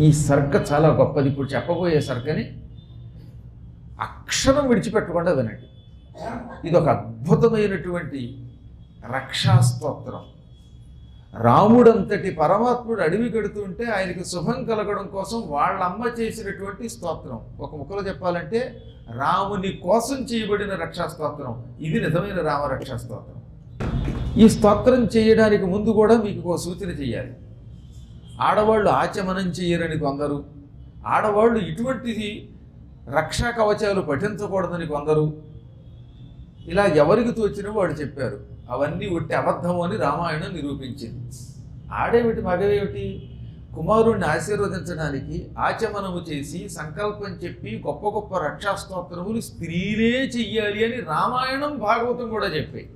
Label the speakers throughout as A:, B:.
A: ఈ సర్గ చాలా గొప్పది. ఇప్పుడు చెప్పబోయే సర్గని అక్షరం విడిచిపెట్టకుండా వినండి. ఇది ఒక అద్భుతమైనటువంటి రక్షాస్తోత్రం. రాముడంతటి పరమాత్ముడు అడవి కడుతుంటే ఆయనకి శుభం కలగడం కోసం వాళ్ళ అమ్మ చేసినటువంటి స్తోత్రం. ఒక ముఖలో చెప్పాలంటే రాముని కోసం చేయబడిన రక్షా స్తోత్రం ఇది నిజమైన రామ స్తోత్రం ఈ స్తోత్రం చేయడానికి ముందు కూడా మీకు ఒక సూచన చేయాలి. ఆడవాళ్ళు ఆచమనం చేయరని కొందరు ఆడవాళ్ళు ఇటువంటిది రక్షా కవచాలు పఠించకూడదని కొందరు. ఇలా ఎవరికి తోచిన వాడు చెప్పారు అవన్నీ ఒట్టి అబద్ధం అని రామాయణం నిరూపించింది. ఆడేమిటి మగవేమిటి? కుమారుణ్ణి ఆశీర్వదించడానికి ఆచమనము చేసి సంకల్పం చెప్పి గొప్ప గొప్ప రక్షాస్తోత్రములు స్త్రీలే చెయ్యాలి అని రామాయణం భాగవతం కూడా చెప్పాయి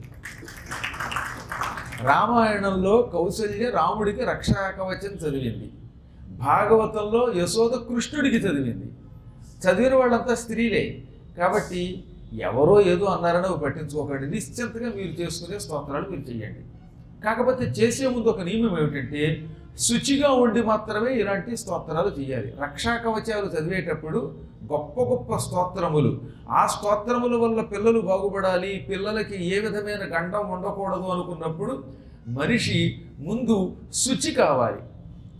A: రామాయణంలో కౌసల్య రాముడికి రక్షాకవచం చదివింది. భాగవతంలో యశోద కృష్ణుడికి చదివింది. చదివిన వాళ్ళంతా స్త్రీలే. కాబట్టి ఎవరో ఏదో అన్నారని పట్టించుకోకండి. నిశ్చింతగా మీరు చేసుకునే స్తోత్రాలు మీరు చేయండి. కాకపోతే చేసే ముందు ఒక నియమం ఏమిటంటే శుచిగా ఉండి మాత్రమే ఇలాంటి స్తోత్రాలు చేయాలి. రక్షా కవచాలు చదివేటప్పుడు గొప్ప గొప్ప స్తోత్రములు. ఆ స్తోత్రముల వల్ల పిల్లలు బాగుపడాలి పిల్లలకి ఏ విధమైన గండం ఉండకూడదు అనుకున్నప్పుడు మనిషి ముందు శుచి కావాలి.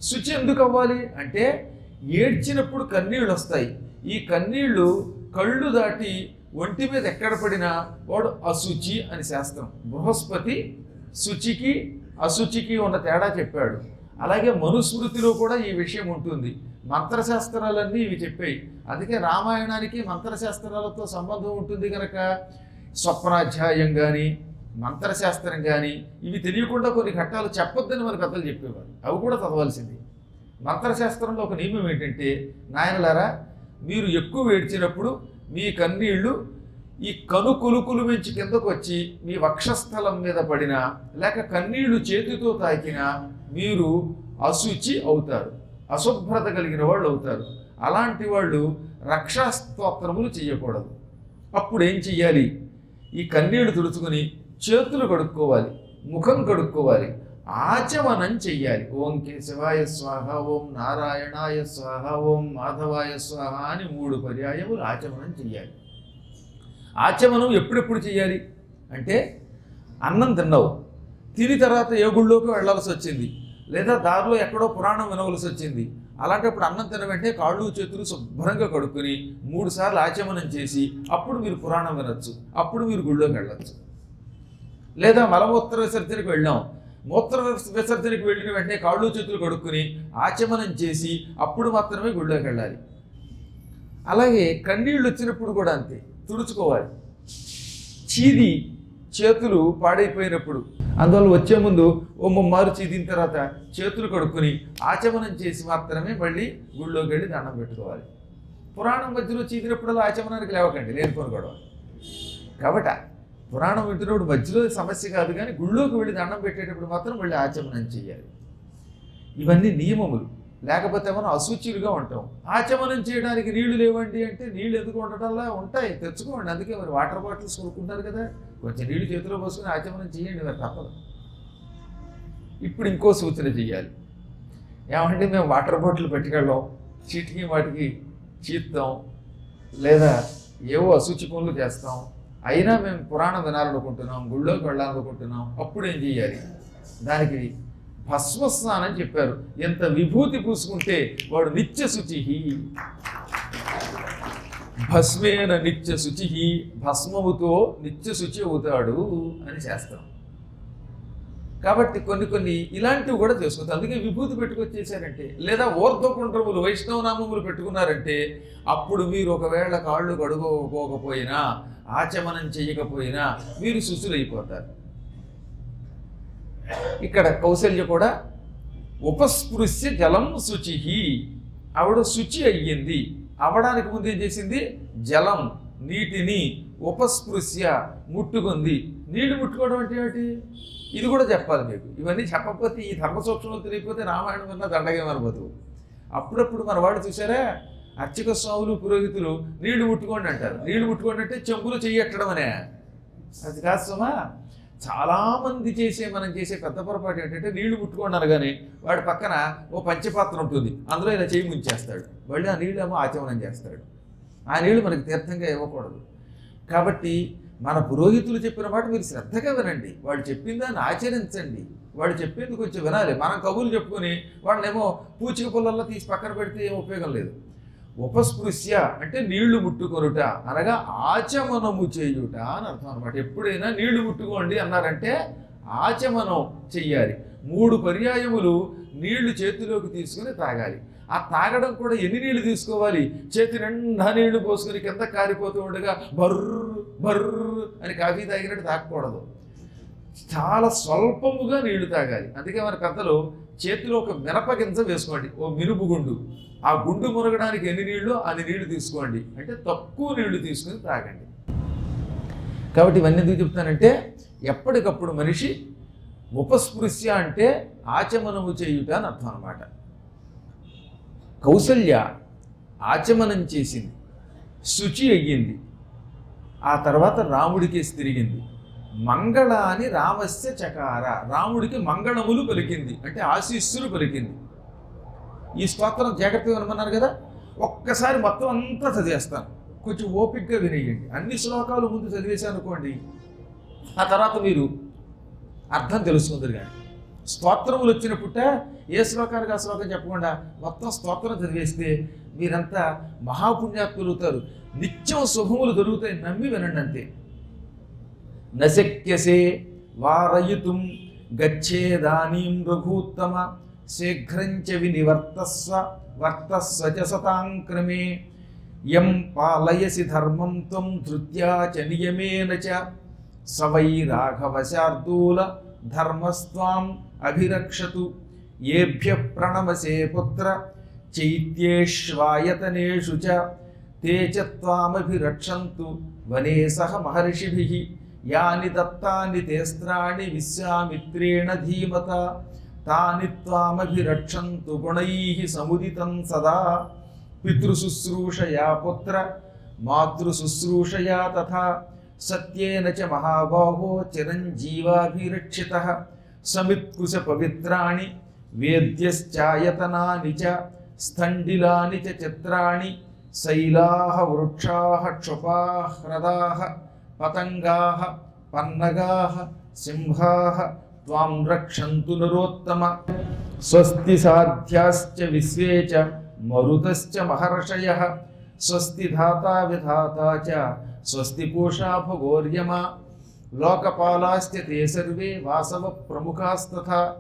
A: శుచి ఎందుకు అవ్వాలి? అంటే ఏడ్చినప్పుడు కన్నీళ్ళు వస్తాయి. ఈ కన్నీళ్ళు కళ్ళు దాటి ఒంటి మీద ఎక్కడ పడినా వాడు అశుచి అని శాస్త్రం. బృహస్పతి శుచికి అశుచికి ఉన్న తేడా చెప్పాడు. అలాగే మనుస్మృతిలో కూడా ఈ విషయం ఉంటుంది. మంత్రశాస్త్రాలన్నీ ఇవి చెప్పాయి అందుకే రామాయణానికి మంత్రశాస్త్రాలతో సంబంధం ఉంటుంది కనుక స్వప్నాధ్యాయం కానీ మంత్రశాస్త్రం కానీ ఇవి తెలియకుండా కొన్ని ఘట్టాలు చెప్పొద్దని మన పెద్దలు చెప్పేవారు. అవి కూడా చదవాల్సింది. మంత్రశాస్త్రంలో ఒక నియమం ఏంటంటే నాయనలారా మీరు ఎక్కువ ఏడ్చినప్పుడు మీ కన్నీళ్ళు ఈ కను కొలుకులు మించి కిందకు వచ్చి మీ వక్షస్థలం మీద పడినా లేక కన్నీళ్ళు చేతితో తాకినా మీరు అశుచి అవుతారు. అశుభ్రత కలిగిన వాళ్ళు అవుతారు. అలాంటి వాళ్ళు రక్షాస్తోత్రములు చేయకూడదు అప్పుడు ఏం చెయ్యాలి? ఈ కన్నీళ్ళు తుడుచుకుని చేతులు కడుక్కోవాలి ముఖం కడుక్కోవాలి ఆచమనం చెయ్యాలి. ఓం కేశవాయ స్వాహ ఓం నారాయణాయ స్వాహ ఓం మాధవాయ స్వాహ అని మూడు పర్యాయములు ఆచమనం చెయ్యాలి. ఆచమనం ఎప్పుడెప్పుడు చేయాలి అంటే అన్నం తిన్నావు. తిని తర్వాత ఏ గుళ్ళోకి వెళ్ళాల్సి వచ్చింది? లేదా దారిలో ఎక్కడో పురాణం వినవలసి వచ్చింది? అలాంటప్పుడు అన్నం తిన వెంటనే కాళ్ళు చేతులు శుభ్రంగా కడుక్కొని మూడు సార్లు ఆచమనం చేసి అప్పుడు మీరు పురాణం వినొచ్చు అప్పుడు మీరు గుళ్ళోకి వెళ్ళచ్చు. లేదా మలమూత్ర విసర్జనకు వెళ్ళాం. మూత్ర విసర్జనకి విసర్జనకు వెళ్ళిన వెంటనే కాళ్ళు చేతులు కడుక్కుని ఆచమనం చేసి అప్పుడు మాత్రమే గుళ్ళోకి వెళ్ళాలి. అలాగే కన్నీళ్ళు వచ్చినప్పుడు కూడా అంతే తుడుచుకోవాలి. చీది చేతులు పాడైపోయినప్పుడు. అందువల్ల వచ్చే ముందు ఓ ముమ్మారు చీదిన తర్వాత చేతులు కడుక్కొని ఆచమనం చేసి మాత్రమే మళ్ళీ గుళ్ళోకి వెళ్ళి దండం పెట్టుకోవాలి. పురాణం మధ్యలో చీదినప్పుడల్లా ఆచమనానికి లేవకండి లేనిపోను గొడవ కాబట్టి పురాణం వింటున్నప్పుడు మధ్యలో సమస్య కాదు కానీ గుళ్ళోకి వెళ్ళి దండం పెట్టేటప్పుడు మాత్రం మళ్ళీ ఆచమనం చేయాలి. ఇవన్నీ నియమములు. లేకపోతే మనం అశుచిలుగా ఉంటాం. ఆచమనం చేయడానికి నీళ్ళు లేవండి అంటే నీళ్ళు ఎందుకు ఉండటంలా? ఉంటాయి తెచ్చుకోండి. అందుకే మరి వాటర్ బాటిల్స్ కొనుక్కుంటారు కదా. కొంచెం నీళ్ళు చేతిలో పోసుకుని ఆచమనం చేయండి మరి తప్పదు. ఇప్పుడు ఇంకో సూచన చేయాలి ఏమంటే మేము వాటర్ బాటిల్ పెట్టుకెళ్ళాం. చీటికి వాటికి చీత్తాం. లేదా ఏవో అశుచి పనులు చేస్తాం. అయినా మేము పురాణం వినాలనుకుంటున్నాం గుళ్ళోకి వెళ్ళాలనుకుంటున్నాం. అప్పుడు ఏం చేయాలి దానికి భస్మస్నానం చెప్పారు. ఎంత విభూతి పూసుకుంటే వాడు నిత్య శుచి భస్మేన నిత్య శుచి భస్మముతో నిత్య శుచి అవుతాడు అని చేస్తాం కాబట్టి కొన్ని కొన్ని ఇలాంటివి కూడా చేసుకోవచ్చు అందుకే విభూతి పెట్టుకొచ్చేసారంటే లేదా ఓర్ధకుండ్రములు వైష్ణవనామములు పెట్టుకున్నారంటే అప్పుడు మీరు ఒకవేళ కాళ్ళు కడుగోకపోయినా ఆచమనం చేయకపోయినా మీరు శుచులైపోతారు ఇక్కడ కౌశల్య కూడా ఉపస్పృశ్య జలం శుచి. ఆవిడ శుచి అయ్యింది. అవడానికి ముందు ఏం చేసింది? జలం నీటిని ఉపస్పృశ్య ముట్టుకుంది. నీళ్ళు ముట్టుకోవడం అంటే ఏమిటి? ఇది కూడా చెప్పాలి మీకు. ఇవన్నీ చెప్పకపోతే ఈ ధర్మ సూక్ష్మం తెలియకపోతే రామాయణం వల్ల దండగా మనబోదు అప్పుడప్పుడు మన వాడు చూసారా అర్చక స్వాములు పురోహితులు నీళ్ళు ముట్టుకోండి అంటారు. నీళ్ళు ముట్టుకోండి అంటే చెంబులు చెయ్యట్టడం అనే అది కాదు సుమా. చాలామంది చేసే మనం చేసే పెద్ద పొరపాటు ఏంటంటే నీళ్ళు ముట్టుకోండి అనగానే వాడి పక్కన ఓ పంచపాత్ర ఉంటుంది. అందులో ఇలా చేయి ముంచేస్తాడు. మళ్ళీ ఆ నీళ్ళు ఏమో ఆచమనం చేస్తాడు. ఆ నీళ్ళు మనకి తీర్థంగా ఇవ్వకూడదు. కాబట్టి మన పురోహితులు చెప్పిన మాట మీరు శ్రద్ధగా వినండి. వాడు చెప్పిన దాన్ని ఆచరించండి. వాడు చెప్పింది కొంచెం వినాలి. మనం కబుర్లు చెప్పుకొని వాళ్ళేమో పూచిక పుల్లల్లో తీసి పక్కన పెడితే ఏం ఉపయోగం లేదు. ఉపస్పృశ్య అంటే నీళ్ళు ముట్టుకొనుట అనగా ఆచమనము చేయుట అని అర్థం అనమాట ఎప్పుడైనా నీళ్ళు ముట్టుకోండి అన్నారంటే ఆచమనం చెయ్యాలి. మూడు పర్యాయములు నీళ్ళు చేతిలోకి తీసుకుని తాగాలి. ఆ తాగడం కూడా ఎన్ని నీళ్ళు తీసుకోవాలి? చేతి నిండా నీళ్ళు పోసుకుని కింద కారిపోతూ ఉండగా బర్రు బర్రు అని కాఫీ తాగినట్టు తాగకూడదు. చాలా స్వల్పముగా నీళ్ళు తాగాలి. అందుకే మన పెద్దలు చేతిలో ఒక మిరపగింజ వేసుకోండి. ఓ మినుపు గుండు. ఆ గుండు మురగడానికి ఎన్ని నీళ్ళు అన్ని నీళ్ళు తీసుకోండి. అంటే తక్కువ నీళ్ళు తీసుకుని తాగండి. కాబట్టి ఇవన్నీ ఎందుకు చెప్తానంటే ఎప్పటికప్పుడు మనిషి ఉపస్పృశ్య అంటే ఆచమనము చేయుట అని అర్థం అనమాట కౌసల్య ఆచమనం చేసింది. శుచి అయ్యింది. ఆ తర్వాత రాముడికేసి తిరిగింది. మంగళ అని రామస్య చకార. రాముడికి మంగళములు పలికింది. అంటే ఆశీస్సులు పలికింది. ఈ స్తోత్రం జాగ్రత్తగా వినమన్నారు కదా? ఒక్కసారి మొత్తం అంతా చదివేస్తాను. కొంచెం ఓపిక్గా వినేయండి. అన్ని శ్లోకాలు ముందు చదివేశాను అనుకోండి ఆ తర్వాత మీరు అర్థం తెలుసుకుందరు కానీ. స్తోత్రములు వచ్చినప్పుట ఏ శ్లోకానికి ఆ శ్లోకం చెప్పకుండా మొత్తం స్తోత్రం చదివేస్తే మీరంతా మహాపుణ్యాత్ములు అవుతారు నిత్యం శుభములు దొరుకుతాయి. నమ్మి వినండి అంతే. నశక్యసే వారయుతుం గచ్చేదానీం రఘూత్తమ శీఘ్రంచ వినివర్తస్వ వర్తస్వ చ సతాం క్రమే. యం పాలయసి ధర్మం త్వం ధృత్యా చ నియమేన చ. సవై వై రాఘవశార్దూల ధర్మస్వాం అభిరక్షతు. ఏభ్య ప్రణమసే పుత్ర చైత్యేష్వాయతనేషు చ. తే చ త్వామభిరక్షन्तు వనే సహ మహర్షిభిః. యాని దత్తాని తేస్త్రాణి విశ్వామిత్రేణ ధీమత. తాని త్వామభిరక్షంతు గుణై సముదితం సదా. పితృశుశ్రూషయా పుత్ర మాతృశుశ్రూషయా తథా. సత్యేన చ మహాబాహో చిరంజీవాభిరక్షిత. సమిత్కుశ పవిత్రాణి వేద్యశ్చాయతనాని చ స్థండిలాని చ చిత్రాణి శైలాः వృక్షాः క్షుపాः హ్రదాः పతంగాः పన్నగాः సింహాः త్వాం రక్షంతు నరోత్తమ. స్వస్తి సాధ్యాశ్చ విశ్వే చ మరుతశ్చ మహర్షయ. స్వస్తి ధాతా విధాత చ స్వస్తి పూషా భగోర్యమా. లోకపాలాశ్చ తే సర్వే వాసవ ప్రముఖాస్తథా.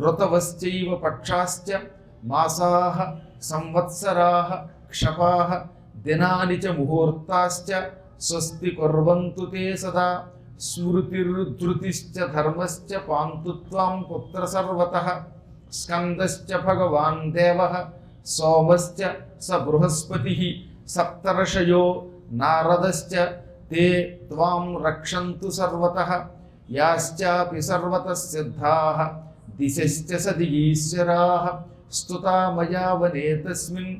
A: ఋతవశ్చైవ పక్షాశ్చ మాసాः సంవత్సరాः క్షపాः దినాని చ ముహూర్తాశ్చ. స్వస్తి కుర్వంతు తే సదా స్మృతిరుధృతిశ్చ ధర్మశ్చ పాంతు త్వాం పుత్ర సర్వత స్కందశ్చ భగవాన్ దేవ సోమశ్చ స బృహస్పతి సప్తర్షయో నారదశ్చ తే త్వాం రక్షంతు సర్వత యాశ్చాపి సర్వత సిద్ధా దిశశ్చ సది ఈశ్వరా స్తుతా మయా వనే తస్మిన్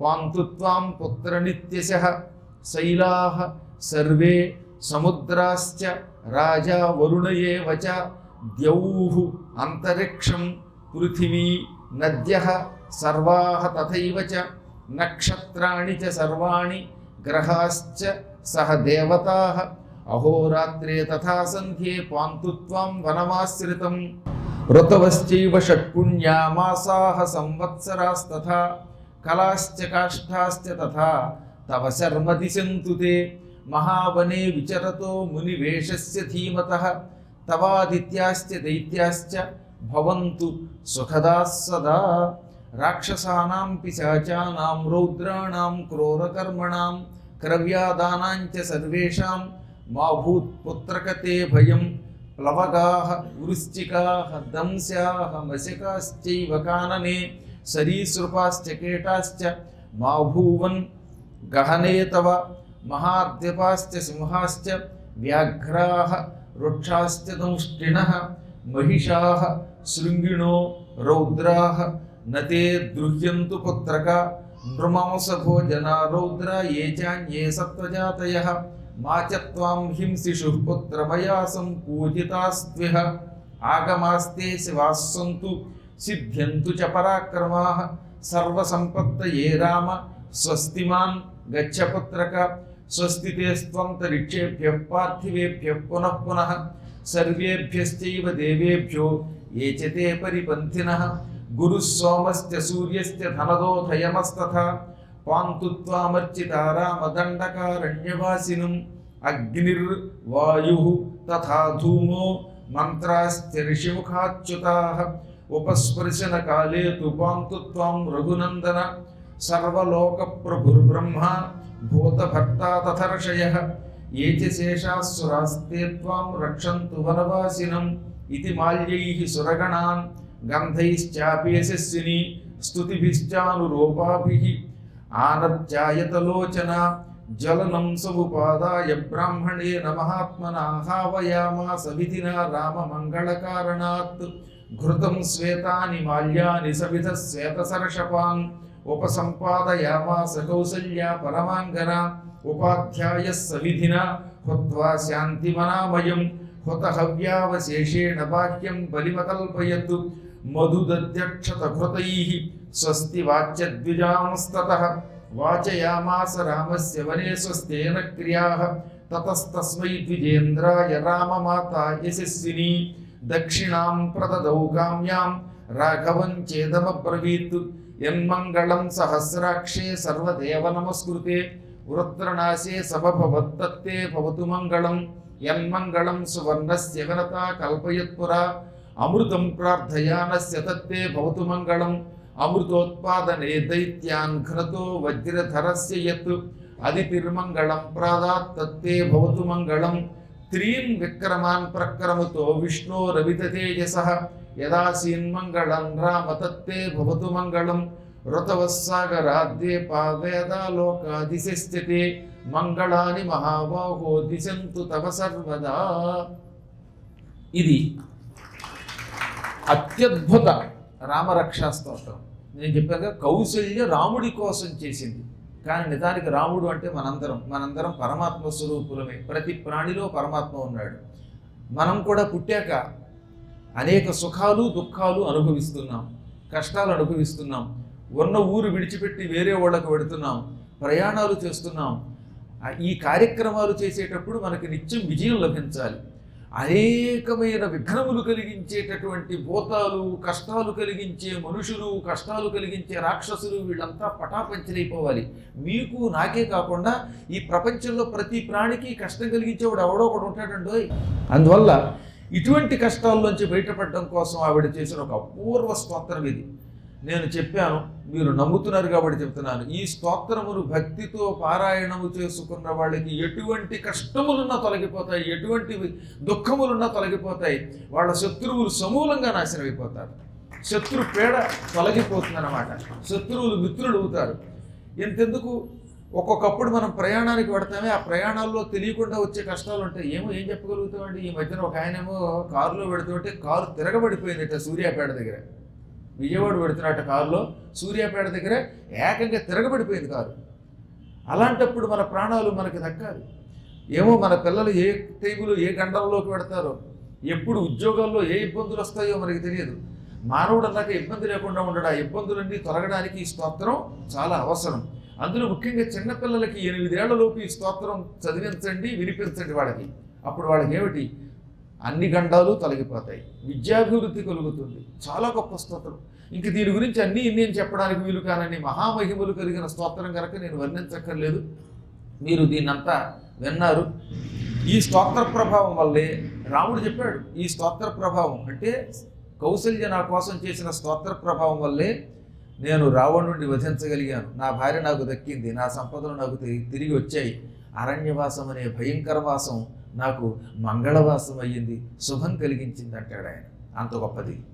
A: పాంతు త్వాం పుత్రనిత్యశः శైలాः సర్వే సముద్రాశ్చ రాజా వరుణ ఏవ చ ద్యౌః అంతరిక్షం పృథివీ నద్య సర్వా తథైవ చ నక్షత్రాణి చ సర్వాణి గ్రహాశ్చ సహ దేవతాः అహోరాత్రే తథా సంధ్యే పాంతు త్వాం వనమాశ్రితం ఋతవశ్చైవ షట్పుణ్యా మాసాः సంవత్సరాస్తథా కళాశ్చ కాష్ఠాశ్చ తథా తవ శర్మ దిశంతు తే. మహావనే విచరతో మునివేషస్య ధీమత. తవాదిత్యాశ్చ దైత్యాశ్చ భవంతు సుఖదా సదా. రాక్షసానాం పిశాచానాం రౌద్రాణాం క్రూరకర్మణాం క్రవ్యాదానాంచ సర్వేషాం. మా భూత్పుత్రకతే భయం ప్లవగాహ వృశ్చికాహ దంశాः మశకాశ్చైవ కాననే. సరీసృపాశ్చ కేటాశ్చ మా భూవన్ गहने तव महाद्यपाश्च सिंहाश्च व्याघ्राः वृक्षाश्च दंष्टिणः महिषाः शृङ्गिणो रौद्राः न ते द्रुह्यन्तु पुत्रका नृमांसभोजना रौद्र ये चान्ये सत्त्वजातयः मा च त्वां हिंसिषुः पुत्रमया सङ्कूजितास्त्विह आगमास्ते शिवाः सिद्ध्यंत सिद्ध्यन्तु च पराक्रमाः सर्वसम्पत्तये राम स्वस्तिमान గచ్చపుత్రక స్వస్తి తే స్త్వంతరిక్షేభ్య పార్థివేభ్య పునః పునః సర్వేభ్యశ్చైవ దేవేభ్యో ఏచతే పరిపంథిన తే పరిపంథినః గురుः సోమశ్చ సూర్యశ్చ ధనదోధయమస్తథా పాంతు త్వామర్చితా రామదండకారణ్యవాసినం అగ్నిర్వాయు తథా ధూమో మంత్రాశ్చ ఋషిముఖాచ్యుతాः ఉపస్పర్శన కాలే తు పాంతు రఘునందన రఘునందన సర్వలోకప్రభుర్బ్రహ్మ భూతభర్త తథర్షయ. ఏ చ శేషాసురాస్తే త్వాం వనవాసినం ఇది మాల్యై సురగణాన్ గంధైశ్చాపేశస్విని స్తుతిభిశ్చానురూపాభి. ఆనర్జాయతలోచన జలనం సముపాదాయ బ్రాహ్మణేన మహాత్మనాహావయామాస సవిధిన రామమంగళకారణాత్. ఘృతం శ్వేతాని మాల్యాని సవిధ శ్వేతసర్షపాన్ ఉపసంపాదయామాస కౌసల్యా పరమాంగన ఉపాధ్యాయ సవిధిన హుత్వా శాంతిమనామయం హుతహవ్యావశేషేణ బాహ్యం బలిమకల్పయత్ మధుదధ్యక్షతృతై స్వస్తి వాచ్యద్విజాంస్తతః వాచయామాస రామస్య వనే స్వస్తేన క్రియా తతస్తస్మై ద్విజేంద్రాయ రామమాత యశస్విని దక్షిణాం ప్రదదౌ కామ్యాం రాఘవం చేదమబ్రవీత్ యన్మంగళం సహస్రాక్షే సర్వదేవ నమస్కృతే వృత్రనాశే సమభవత్తత్తే భవతు మంగళం యన్మంగళం సువర్ణస్య కల్పయత్పురా అమృతం ప్రార్థయానస్య తత్తే భవతు మంగళం అమృతోత్పాదనే దైత్యాన్ ఘనతో వజ్రధరస్య యత్ అదితిర్మంగళం ప్రాదాత్ తత్తే భవతు మంగళం త్రీన్ విక్రమాన్ ప్రక్రమతో విష్ణో రవితేజస యదాసీన్మంగళం రామ తత్తే భవతు మంగళం ఋతవస్సాగరాద్దే పావేదాలోకాదిశస్యతే మంగళాని మహాబాహో దిశంతు తవ సర్వదా ఇది అత్యద్భుత రామరక్షా స్తోత్రం నేను చెప్పాక కౌశల్య రాముడి కోసం చేసింది. కానీ నిజానికి రాముడు అంటే మనందరం. మనందరం పరమాత్మ స్వరూపులమే. ప్రతి ప్రాణిలో పరమాత్మ ఉన్నాడు. మనం కూడా పుట్టాక అనేక సుఖాలు దుఃఖాలు అనుభవిస్తున్నాం. కష్టాలు అనుభవిస్తున్నాం. ఉన్న ఊరు విడిచిపెట్టి వేరే వాళ్ళకు వెడుతున్నాం ప్రయాణాలు చేస్తున్నాం. ఈ కార్యక్రమాలు చేసేటప్పుడు మనకి నిత్యం విజయం లభించాలి. అనేకమైన విఘ్నములు కలిగించేటటువంటి భూతాలు కష్టాలు కలిగించే మనుషులు కష్టాలు కలిగించే రాక్షసులు వీళ్ళంతా పటాపంచలైపోవాలి. మీకు నాకే కాకుండా ఈ ప్రపంచంలో ప్రతి ప్రాణికి కష్టం కలిగించేవాడు ఎవడో ఒకడు ఉంటాడండి అందువల్ల ఇటువంటి కష్టాల్లోంచి బయటపడడం కోసం ఆవిడ చేసిన ఒక అపూర్వ స్తోత్రం ఇది. నేను చెప్పాను మీరు నమ్ముతున్నారు కాబట్టి చెప్తున్నాను. ఈ స్తోత్రమును భక్తితో పారాయణము చేసుకున్న వాళ్ళకి ఎటువంటి కష్టములున్నా తొలగిపోతాయి ఎటువంటి దుఃఖములున్నా తొలగిపోతాయి. వాళ్ళ శత్రువులు సమూలంగా నాశనమైపోతారు శత్రు పేడ తొలగిపోతుందన్నమాట. శత్రువులు మిత్రులు అవుతారు. ఎంతెందుకు ఒక్కొక్కప్పుడు మనం ప్రయాణానికి పెడతామే. ఆ ప్రయాణాల్లో తెలియకుండా వచ్చే కష్టాలు ఉంటాయి. ఏమో ఏం చెప్పగలుగుతామండి? ఈ మధ్యన ఒక ఆయనేమో కారులో పెడుతుంటే కారు తిరగబడిపోయిందట సూర్యాపేట దగ్గర. విజయవాడ పెడుతున్నట్ట కారులో సూర్యాపేట దగ్గర ఏకంగా తిరగబడిపోయింది కారు. అలాంటప్పుడు మన ప్రాణాలు మనకి దక్కాలి. ఏమో మన పిల్లలు ఏ టైములు ఏ గంటల్లోకి పెడతారో ఎప్పుడు ఉద్యోగాల్లో ఏ ఇబ్బందులు వస్తాయో మనకి తెలియదు. మానవుడు అన్నాక ఇబ్బంది లేకుండా ఉండడు. ఆ ఇబ్బందులన్నీ తొలగడానికి ఈ స్తోత్రం చాలా అవసరం. అందులో ముఖ్యంగా చిన్నపిల్లలకి ఎనిమిదేళ్ళలోపు ఈ స్తోత్రం చదివించండి వినిపించండి వాళ్ళకి. అప్పుడు వాళ్ళకి ఏమిటి? అన్ని గండాలు తొలగిపోతాయి. విద్యాభివృద్ధి కలుగుతుంది. చాలా గొప్ప స్తోత్రం. ఇంక దీని గురించి అన్నీ నేను చెప్పడానికి వీలు కానని మహామహిమలు కలిగిన స్తోత్రం కనుక నేను వర్ణించక్కర్లేదు. మీరు దీన్నంతా విన్నారు. ఈ స్తోత్ర ప్రభావం వల్లే రాముడు చెప్పాడు. ఈ స్తోత్ర ప్రభావం అంటే కౌశల్య నా కోసం చేసిన స్తోత్ర ప్రభావం వల్లే నేను రావణుడిని వధించగలిగాను. నా భార్య నాకు దక్కింది. నా సంపదలు నాకు తిరిగి వచ్చాయి. అరణ్యవాసం అనే భయంకర వాసం నాకు మంగళవాసం అయ్యింది. శుభం కలిగించింది అంటాడు ఆయన. అంత గొప్పది.